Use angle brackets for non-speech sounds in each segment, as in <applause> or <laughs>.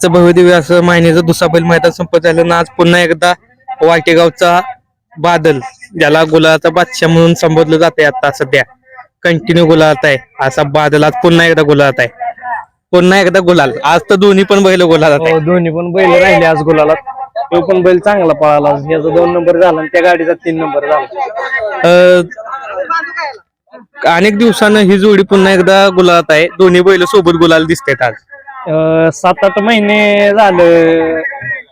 आजचं भव्यदिव्य असं महिन्याचं दुसरा बैल मैदान संपत झालं ना आज पुन्हा एकदा वाटेगावचा बादल ज्याला गुलाचा बादशाह म्हणून संबोधलं जाते आता सध्या. कंटिन्यू गुलात आहे. असा बादल आज पुन्हा एकदा गुलात आहे. पुन्हा एकदा गुलाल. आज तर दोन्ही पण बैल गुलालात आहे. हो, दोन्ही पण बैल राहिले आज गुलाला तो पण बैल चांगला पळाला. याचा दोन नंबर झाला आणि त्या गाडीचा तीन नंबर झाला. अनेक दिवसानं ही जोडी पुन्हा एकदा गुलालात आहे. दोन्ही बैल सोबत गुलाल दिसतात आज. सात आठ महिने झालं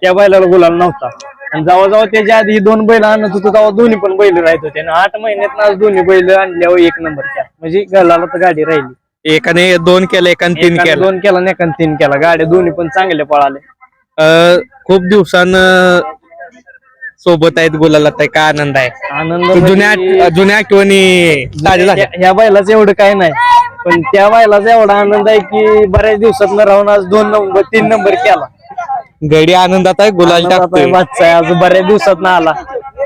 त्या बैलाला गुलाल नव्हता. आणि जेव्हा जेव्हा त्याच्या आधी दोन बैल आणत होतो तेव्हा दोन्ही पण बैल राहत होते. आणि आठ महिन्यात आज दोन्ही बैल आणल्यावर एक नंबरच्या. म्हणजे गलाला तर गाडी राहिली. एकाने दोन केलं एकाने तीन केलं. दोन केला आणि एकाने तीन केला. गाड्या दोन्ही पण चांगले पळाले अं, खूप दिवसानं सोबत आहेत गुलालात आहे काय आनंद आहे? आनंद जुन्या म्हणजे- जुन्या आठवणी ह्या बैलाचं एवढं काय नाही. पण त्या बैलाचा एवढा आनंद आहे की बऱ्याच दिवसात राहून आज दोन नंबर तीन नंबर केला. गडी आनंदात आहे गुलाल टाकतोय. बादशाह आहे, आज बऱ्याच दिवसात आणला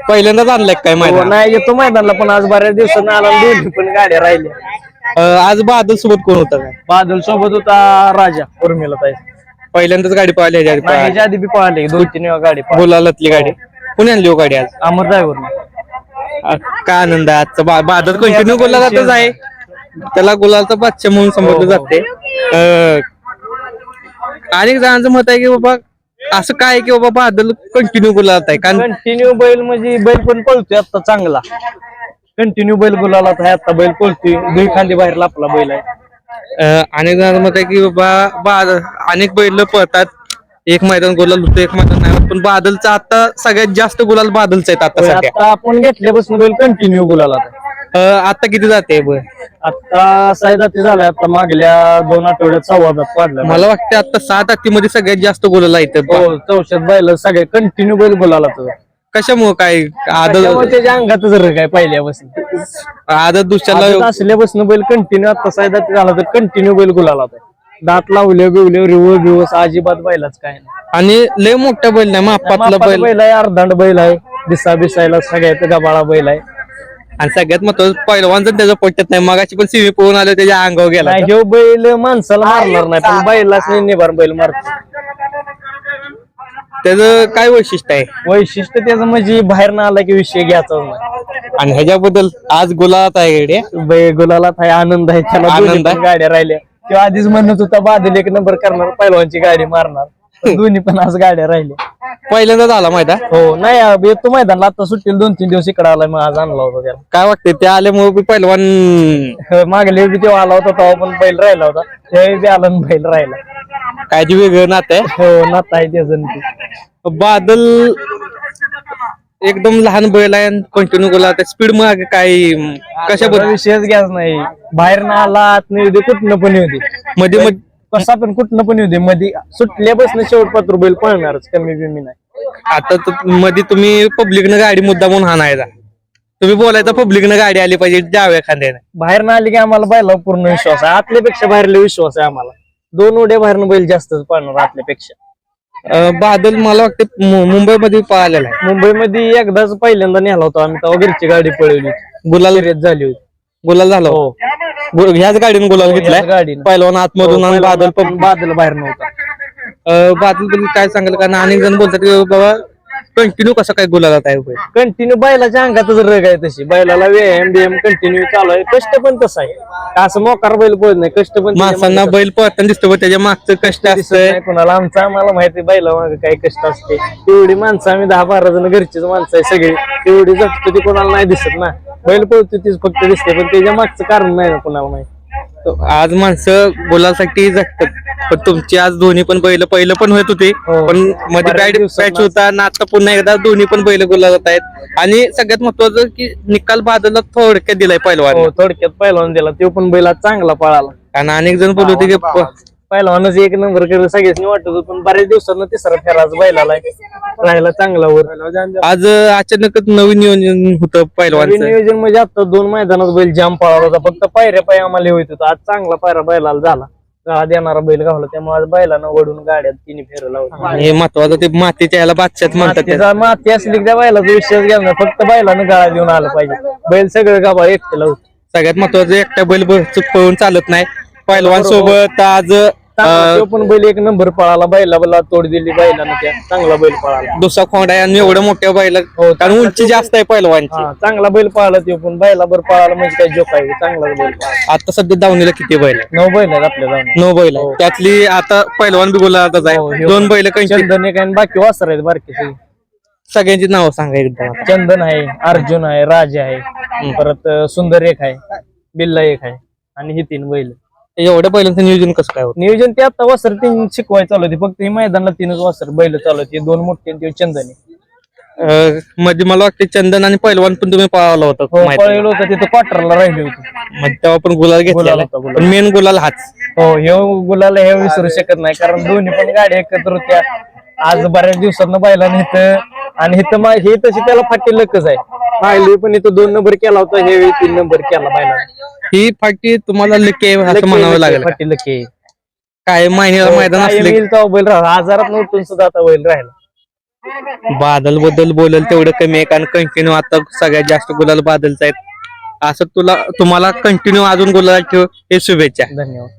पहिल्यांदाच आणलाय काय हो, माहिती नाही येतो मैदानला पण आज बऱ्याच दिवसात आला आणि दोन्ही पण गाड्या राहिल्या. आज बादल सोबत कोण होतं काय? बादल सोबत होता राजा उर्मिला ताई. पहिल्यांदाच गाडी पाहिली ह्याच्या आधी नाही. ह्याच्या आधी बी पळाली दोन तीन वेळा गाडी पळाली. गुलालातली गाडी. पुणे आणली हो गाडी आज? अमर ड्रायव्हर. अं, काय आनंद आहे? आजचा बा- बादल कंटिन्यू गुलालातच आहे. त्याला गुलालचा बादशाह म्हणून समजलं जाते. अं, अनेक जणांचं मत आहे की बाबा असं काय आहे की बाबा बादल कंटिन्यू गुलालात आहे? कारण कंटिन्यू बैल म्हणजे बैल पण पळतोय आता चांगला. कंटिन्यू बैल गुलाला आहे आता बैल पळतोय. दुई खांदी बाहेर लापला बैल आहे. अं, अनेक जणांचं मत आहे की बाबा बाद अनेक बैल पळतात. एक मैदान गुलाल होतं एक मैदान नाही होत. पण बादलचा आता सगळ्यात जास्त गुलाल बादलचा आहेत आता सध्या. आता आपण घेतल्यापासून बैल कंटिन्यू गुलाला आहे. आता किती जाते ब- आता साईदाती झालाय आता मागल्या दोन आठवड्यात संवादात पाडला मला वाटतं आता सात मध्ये सगळ्यात जास्त गुलाल आहेत हो चौशात बैल सगळे कंटिन्यू बैल गुलाला कशामुळे काय आदत त्याच्या अंगात जर काय पहिल्यापासून. आदत दुसऱ्याला असल्यापासून बैल कंटिन्यू आता साईदाती झाला तर कंटिन्यू बैल गुलाला दात लावले बिवले रिवळ बिवस अजिबात बैलाच काय नाही. आणि लय मोठा बैल नाही मापातला बैल. बैल आहे अर्धांड बैल आहे दिसा बिसायला सगळ्यात गबाळा बैल आहे. आणि सगळ्यात महत्वाचं पहिलवान जर त्याचं पटत नाही. मगाशी पण सिमी पळून आले त्याच्या अंगावर गेला नाही ह्यो बैल माणसाला मारणार नाही पण बैलाच निभार बैल मारतो. त्याचं काय वैशिष्ट्य आहे? वैशिष्ट्य त्याचं म्हणजे बाहेर ना आला की विषय घ्यायचा नाही. आणि ह्याच्याबद्दल आज गुलाबात आहे गड्या. बै- गुलालात आहे आनंद आहे. त्याला आनंद दोन्ही आहे. गाड्या राहिल्या. किंवा आधीच म्हणत होता बादल एक नंबर करणार पहिलवानची गाडी मारणार. पण <laughs> दोन्ही पण आज गाड्या राहिल्या. पहिल्यांदाच आला माहिती आहे? हो नाही येतो मैदानला आता सुट्टीला दोन तीन दिवस इकडे आलाय मग आज आणला होता त्याला. काय वाटतंय ते आल्यामुळे बी पहिलवान ह, मागल्या वेळी तेव्हा आला होता तेव्हा पण बैल राहिला होता. त्यावेळी बी आला आणि बैल राहिला. काय जे वेगळं नातं आहे? हो नाता आहे त्याचं आणि ते. बादल एकदम लहान बैल आहे कंटिन्यू गुलाब स्पीड मग काय त्याचा कशाबद्दल? विषयच घ्यायच नाही. बाहेर ना आला आत नाही कुठनं पण येऊ दे. मध्ये मध्ये कसा पण कुठनं पण येऊ दे मध्ये सुटल्यापासून शेवट पात्र बैल पळणारच कमी बिमी नाही आता मध्ये तुम्ही पब्लिकनं गाडी मुद्दा म्हणून हाणायचा तुम्ही बोलायचा पब्लिकनं गाडी आली पाहिजे द्याव्या खांद्याने बाहेर ना आली की आम्हाला बैलावर पूर्ण विश्वास आहे. आतल्यापेक्षा बाहेरला विश्वास आहे आम्हाला. दोन उड्या बाहेरनं बैल जास्तच पळणार आतल्यापेक्षा. अं, बादल मला वाटतं मु- मुंबईमध्ये पळालेला आहे. मुंबईमध्ये एकदाच पहिल्यांदा नेला होता आम्ही तेव्हा घरची गाडी पळवली होती. गुलाल शर्यत झाली होती. गुलाल झाला हो. ह्याच गाडीने गुलाल ह्याच घेतलाय. गाडीनं. पहिलवान आतमधून आणि बादल पण बादल बाहेर नव्हता. अं, बादलबद्दल काय सांगाल? कारण अनेक जण बोलतात की बाबा कंटिन्यू कसं काय गुलालात आहे बैल? कंटिन्यू बैलाच्या अंगातच रग आहे तशी. बैलाला व्यायाम बियाम कंटिन्यू चालू आहे. कष्ट पण तसं आहे. असं मोकार बैल पळत नाही कष्ट पण त्याच्या माणसांना मागे बैल पळताना दिसतो पण त्याच्या मागचं कष्ट दिसत असतंय. नाही कोणाला. आमचं आम्हाला माहिती बैला मागे काय कष्ट असते. एवढी माणसं आम्ही दहा बारा जण घरचीच माणसं आहे सगळी. एवढी जगतो ती कोणाला नाही दिसत ना. बैल पळतो तीच फक्त दिसते पण त्याच्या मागचं कारण नाही ना कोणाला माहिती. आज माणसं गुलासाठी जगतात. पण तुमची आज दोन्ही पण बैल पहिलं पण होत होते हो. पण मध्ये बॅट. पॅच होता आणि आता पुन्हा एकदा दोन्ही पण बैल गुलालात आहेत. आणि सगळ्यात महत्वाचं की निकाल बादलला थोडक्यात दिलाय पहिलवान. हो थोडक्यात पहिलवान दिला तो पण बैला चांगला पळाला. आणि अनेक जण बोलत होते की पहिलवानच एक नंबर करत सगळ्यांनी वाटत होतं पण बऱ्याच दिवसांना तिसरा फेराच बैलाला राहिला चांगला वर आज अचानकच नवीन नियोजन होतं पहिलवानचं. नियोजन म्हणजे आता दोन मैदानात बैल जाम पळाला होता फक्त पायऱ्या पाय आम्हाला होत होता. आज चांगला पायरा बैलाला झाला. गाळा देणारा बैल गावला त्यामुळे आज बैलानं वडून गाड्यात तिने फेर लावली आणि हे महत्वाचं ते मातीच्या याला बादशात म्हणतात त्याला. मातीचा माती असली की त्या बैलाचा विश्वास घ्या नाही फक्त बैलानं गाळा देऊन आलं पाहिजे. बैल सगळं गाभा एकटे लावतो सगळ्यात महत्वाचं एकटा बैल ब- पळून चालत नाही. पहिलवान सोबत आज चांगला तो पण बैल एक नंबर पळाला बैला बैला तोड दिली बैलानं त्या चांगला बैल पळाला. दुसरा खोंड आणि एवढं मोठ्या बैला कारण उंची जास्त आहे पहिलवानची. हा चांगला बैल पळाला तो पण बैला बर पळाला म्हणजे काय जोक आहे चांगला बैल पळाला. आता सध्या दावणीला किती बैल आहे नऊ बैल आहेत आपल्या जाऊन नऊ बैल आहे त्यातली आता पहिलवान बी गुलाबातच हो, आहे. हे दोन बैल कंटिन्यू चंदन एक आहे आणि बाकी वासर आहेत बारकी सगळी सगळ्यांची नावं सांगा एकदा. आता. चंदन आहे अर्जुन आहे राज आहे परत अं, सुंदर एक आहे बिल्ला एक आहे आणि ही तीन बैल एवढ्या बैलांचं नियोजन कसं काय होतं? नियोजन ते आता वासर तीन शिकवाय चालू होती. फक्त ही मैदानाला तीनच वासर बैल चालू होती. दोन मोठे आणि ते चंदन. अं, मध्ये मला वाटतं चंदन आणि पहिलवान पण तुम्ही पळावला होता हो माहिती. पळलेलो होतं तिथं क्वार्टरला राहिली होती. मग तेव्हा पण गुलाल होता. पण मेन गुलाल हाच. हो हे गुलाला हे विसरू शकत नाही कारण दोन्ही पण गाड्या एकत्र होत्या. आज बऱ्याच दिवसात बैलाने इथं आणि इथं मा- हे तशी त्याला फाटी लकच आहे. पाहिली पण इथं दोन नंबर केला होता हे तीन नंबर केला बैलाने. ही फाटी तुम्हाला लके असं म्हणावं लागेल. फाटी लकी काय महिन्याला मैदान असले येईल तेव्हा बैल राहिला आजारात नव्हतं सुद्धा आता बैल राहिला. बादलबद्दल बोलेल तेवढं कमी आहे कारण कंटिन्यू आता सगळ्यात जास्त गुलाल बादलचा आहेत. असं तुला तुम्हाला कंटिन्यू अजून गुलाल ठेव हे शुभेच्छा. धन्यवाद.